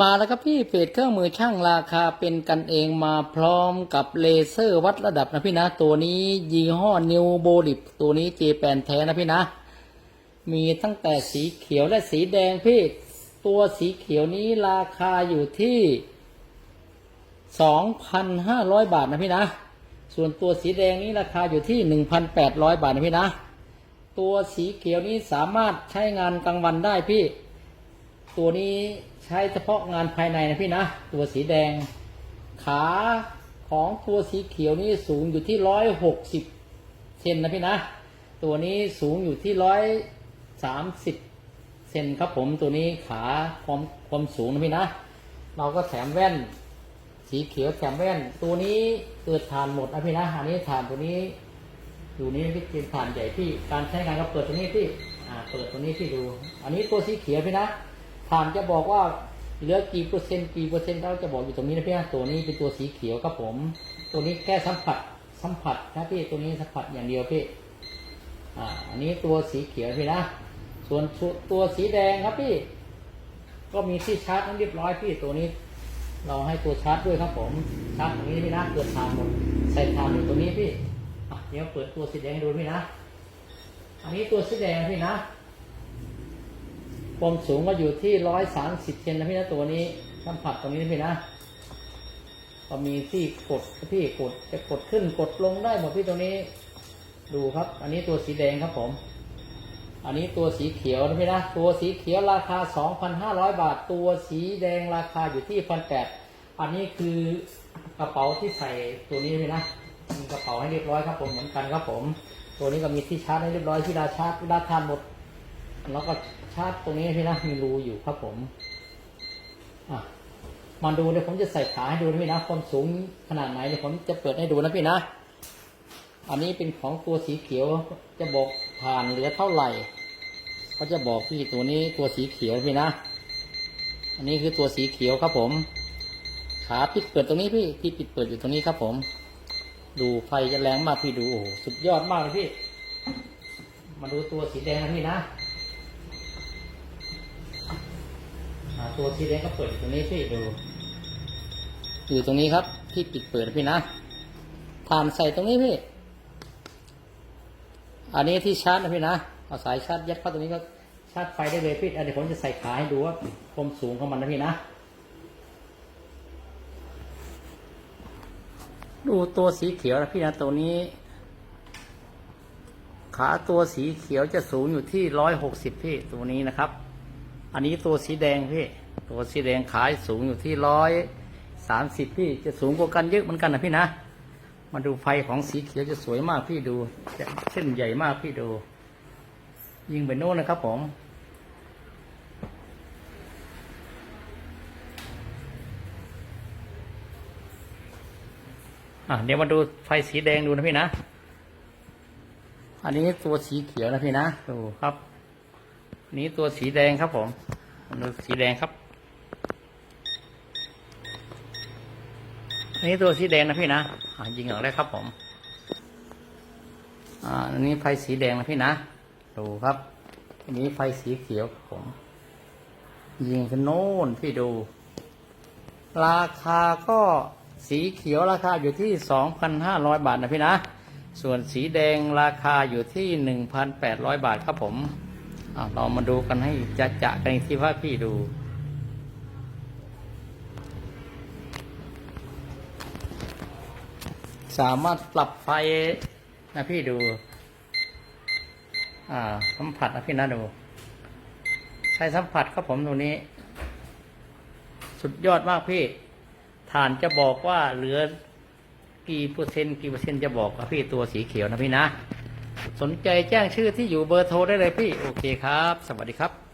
มาแล้วครับพี่เพจเครื่องมือช่างราคาเป็นกันเองมาพร้อมกับเลเซอร์วัดระดับนะพี่นะ ตัวนี้ยี่ห้อนิวโบลิปตัวนี้เจแปนแท้นะพี่นะ มีตั้งแต่สีเขียวและสีแดงพี่ ตัวสีเขียวนี้ราคาอยู่ที่2,500บาทนะพี่นะ ส่วนตัวสีแดงนี้ราคาอยู่ที่1,800บาทนะพี่นะ ตัวสีเขียวนี้สามารถใช้งานกลางวันได้พี่ ตัวนี้ใช้เฉพาะงานภายในนะพี่นะ ตัวสีแดง ขาของตัวสีเขียวนี้สูงอยู่ที่ร้อยหกสิบเซนนะพี่นะ ตัวนี้สูงอยู่ที่ร้อยสามสิบเซนครับผมตัวนี้ขาความความสูงนะพี่นะ เราก็แถมแว่น สีเขียวแถมแว่น ตัวนี้เกิดฐานหมดนะพี่นะอันนี้ฐานตัวนี้อยู่นี้พี่เป็นฐานใหญ่พี่การใช้งานก็เปิดตัวนี้พี่อ่าเปิดตัวนี้พี่ดู อันนี้ตัวสีเขียวพี่นะ ฐานจะบอกว่าเหลือกี่เปอร์เซ็นต์กี่เปอร์เซ็นต์เราจะบอกอยู่ตรงนี้นะพี่นะตัวนี้เป็นตัวสีเขียวครับผม ตัวนี้แค่สัมผัสสัมผัสนะพี่ตัวนี้สัมผัสอย่างเดียวพี่อ่าอันนี้ตัวสีเขียวพี่นะส่วนตัวสีแดงครับพี่ ก็มีที่ชาร์จนั้นเรียบร้อยพี่ตัวนี้ เราให้ตัวชาร์จด้วยครับผมชาร์จตรงนี้พี่นะเกิดทานหมดใส่ทานอยู่ตรงนี้พี่อะเดี๋ยวเปิดตัวสีแดงให้ดูพี่นะ อันนี้ตัวสีแดงพี่นะ ความสูงก็อยู่ที่ร้อยสามสิบเซนนะพี่นะตัวนี้สัมผัสตรงนี้นะพี่นะก็มีที่กดพี่กดจะกดขึ้นกดลงได้หมดพี่ตรงนี้ ดูครับ อันนี้ตัวสีแดงครับผม อันนี้ตัวสีเขียวนะพี่นะตัวสีเขียวราคา2,500บาท ตัวสีแดงราคาอยู่ที่1,800อันนี้คือกระเป๋าที่ใส่ตัวนี้นะพี่นะมีกระเป๋าให้เรียบร้อยครับผมเหมือนกันครับผม ตัวนี้ก็มีที่ชาร์จให้เรียบร้อยที่ดาชาร์จเวลาทานหมด แล้วก็าร์จตรงนี้พี่นะมีรูอยู่ครับผมอะมาดูเดี๋ยวผมจะใส่ขาให้ดูนะพี่นะความสูงขนาดไหนเดี๋ยวผมจะเปิดให้ดูนะพี่นะ อันนี้เป็นของตัวสีเขียวจะบอกผ่านเหลือเท่าไหร่เขาจะบอกพี่ตัวนี้ตัวสีเขียวพี่นะ อันนี้คือตัวสีเขียวครับผม ขาปิดเปิดตรงนี้พี่ที่ปิดเปิดอยู่ตรงนี้ครับผม ดูไฟจะแรงมากพี่ดูโอ้สุดยอดมากเลยพี่ มาดูตัวสีแดงนะพี่นะอ่า ตัวสีแดงก็เปิดอยู่ตรงนี้พี่ดู อยู่ตรงนี้ครับ ที่ปิดเปิดพี่นะผ่านใส่ตรงนี้พี่ อันนี้ที่ชาร์จนะพี่นะ เอาสายชาร์จยัดเข้าตรงนี้ก็ชาร์จไฟได้เลยพี่อะเดี๋ยวผมจะใส่ขาให้ดูว่าความสูงของมันนะพี่นะ ดูตัวสีเขียวนะพี่นะตัวนี้ ขาตัวสีเขียวจะสูงอยู่ที่ร้อยหกสิบพี่ตัวนี้นะครับ อันนี้ตัวสีแดงพี่ ตัวสีแดงขายสูงอยู่ที่ร้อยสามสิบพี่จะสูงกว่ากันเยอะเหมือนกันนะพี่นะ มาดูไฟของสีเขียวจะสวยมากพี่ดูเส้นใหญ่มากพี่ดู ยิงไปโน่นนะครับผมอะเดี๋ยวมาดูไฟสีแดงดูนะพี่นะ อันนี้ตัวสีเขียวนะพี่นะ ดูครับนนี้ตัวสีแดงครับผม ดูสีแดงครับ อันนี้ตัวสีแดงนะพี่นะอะยิงออกได้ครับผม อ่าอันนี้ไฟสีแดงนะพี่นะ ดูครับ อันนี้ไฟสีเขียวครับผม ยิงกันโน่นพี่ดู ราคาก็สีเขียวราคาอยู่ที่สองพันห้าร้อยบาทนะพี่นะ ส่วนสีแดงราคาอยู่ที่หนึ่งพันแปดร้อยบาทครับผมอ่าเรามาดูกันให้จะจะกันอีกที่ว่าพี่ดู สามารถปรับไฟนะพี่ดู อ่า สัมผัสนะพี่นะดู ใช้สัมผัสครับผมตรงนี้ สุดยอดมากพี่ฐานจะบอกว่าเหลือกี่เปอร์เซ็นต์กี่เปอร์เซ็นต์จะบอกกับพี่ตัวสีเขียวนะพี่นะ สนใจแจ้งชื่อที่อยู่เบอร์โทรได้เลยพี่ โอเคครับ สวัสดีครับ